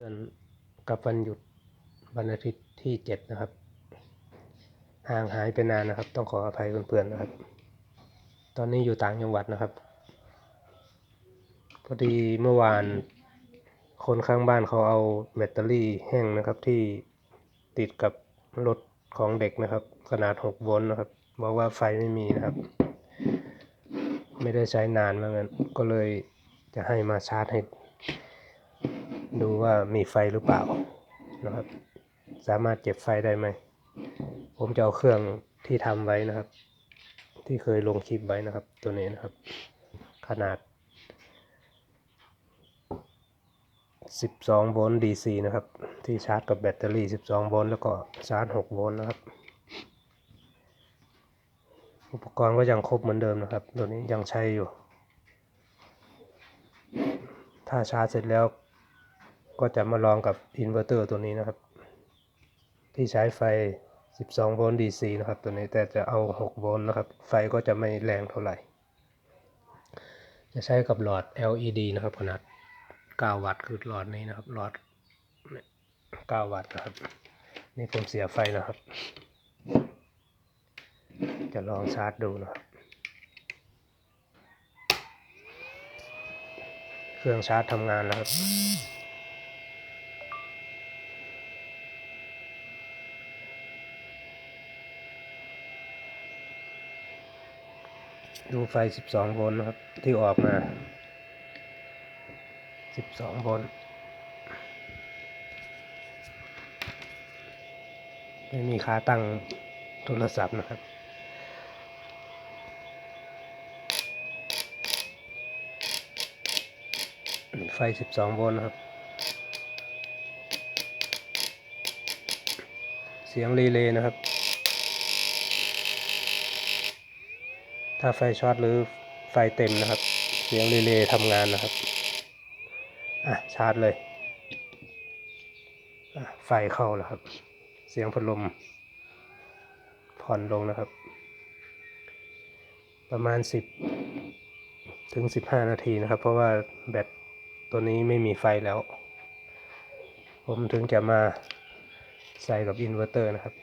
เดือนกับวันหยุดวันอาทิตย์ที่เจ็ดนะครับ ห่างหายไปนานนะครับ ต้องขออภัยเพื่อนๆนะครับ ตอนนี้อยู่ต่างจังหวัดนะครับ พอดีเมื่อวานคนข้างบ้านเขาเอาแบตเตอรี่แห้งนะครับที่ติดกับรถของเด็กนะครับ ขนาด6โวลต์นะครับบอกว่าไฟไม่มีนะครับ ไม่ได้ใช้นานเหมือนกันก็เลยจะให้มาชาร์จให้ ดูว่ามีไฟหรือเปล่านะครับ สามารถเก็บไฟได้ไหม ผมจะเอาเครื่องที่ทำไว้นะครับ ที่เคยลงคลิปไว้นะครับ ตัวนี้นะครับ ขนาด 12 โวลต์ DC นะครับ ที่ชาร์จกับแบตเตอรี่ 12 โวลต์แล้วก็ชาร์จ 6 โวลต์นะครับอุปกรณ์ก็ยังครบเหมือนเดิมนะครับ ตัวนี้ยังใช้อยู่ ถ้าชาร์จเสร็จแล้ว ก็จะมาลองกับอินเวอร์เตอร์ตัวนี้นะครับ ที่ใช้ไฟ 12 โวลต์ DC นะครับตัวนี้แต่จะเอา 6 โวลต์นะครับ ไฟก็จะไม่แรงเท่าไหร่ จะใช้กับหลอด LED นะครับขนาด 9 วัตต์คือหลอดนี้นะครับหลอด 9 วัตต์นะครับ นี่ผมเสียไฟนะครับ จะลองชาร์จดูนะครับเครื่องชาร์จทำงานแล้วครับ ดูไฟ 12 โวลต์นะครับ ที่ออกมา 12 โวลต์ไม่มีขาตั้งโทรศัพท์นะครับไฟ 12 โวลต์นะครับ เสียงรีเลย์นะครับ ถ้าไฟช็อตหรือไฟเต็มนะครับ เสียงรีเลย์ทำงานนะครับ อะชาร์จเลยอะไฟเข้าแล้วครับ เสียงพัดลม ผ่อนลงนะครับ ประมาณ 10 ถึง 15 นาทีนะครับ เพราะว่าแบตตัวนี้ไม่มีไฟแล้ว ผมถึงจะมาใส่กับอินเวอร์เตอร์นะครับ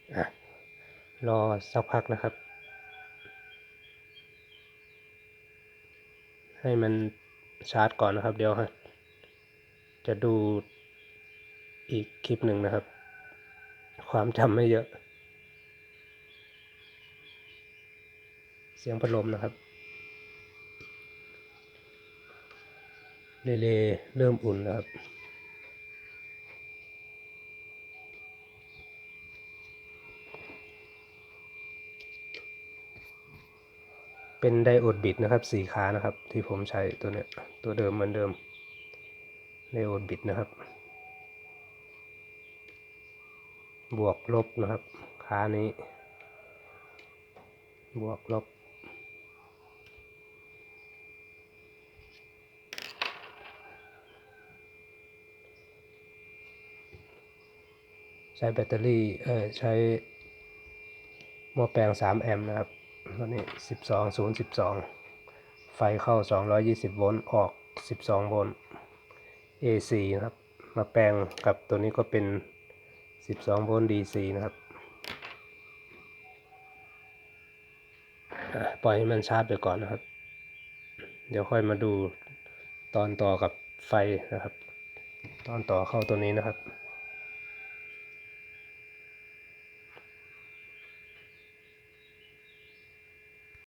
อะ รอสักพักนะครับ ให้มันชาร์จก่อนนะครับ เดี๋ยวฮะจะดูอีกคลิปหนึ่งนะครับ ความจำไม่เยอะ เสียงพัดลมนะครับเรเลเริ่มอุ่นแล้วครับ เป็นไดโอดบิดนะครับสีขานะครับ ที่ผมใช้ตัวเนี้ยตัวเดิมเหมือนเดิมไดโอดบิดนะครับ บวกลบนะครับขานี้ บวกลบใช้แบตเตอรี่ เออใช้หม้อแปลง 3 แอมป์นะครับ ตัวนี้12 0 12ไฟเข้า220โวลต์ออก12โวลต์ AC นะครับ มาแปลงกับตัวนี้ก็เป็น12โวลต์ DC นะครับปล่อยให้มันชาร์จไปก่อนนะครับ เดี๋ยวค่อยมาดูตอนต่อกับไฟนะครับ ตอนต่อเข้าตัวนี้นะครับ